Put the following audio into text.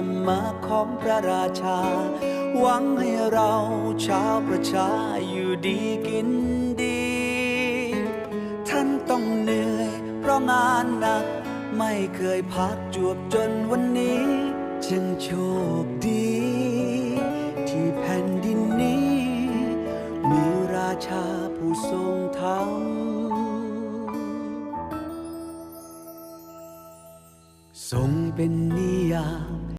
รรมะของพระราชา หวังให้เราชาวประชาอยู่ดีกินดี ท่านต้องเหนื่อยเพราะงานหนัก ไม่เคยพักจวบจนวันนี้ จึงโชคดี ที่แผ่นดินนี้ มีราชาผู้ทรงธรรมทรงเป็นนิยาม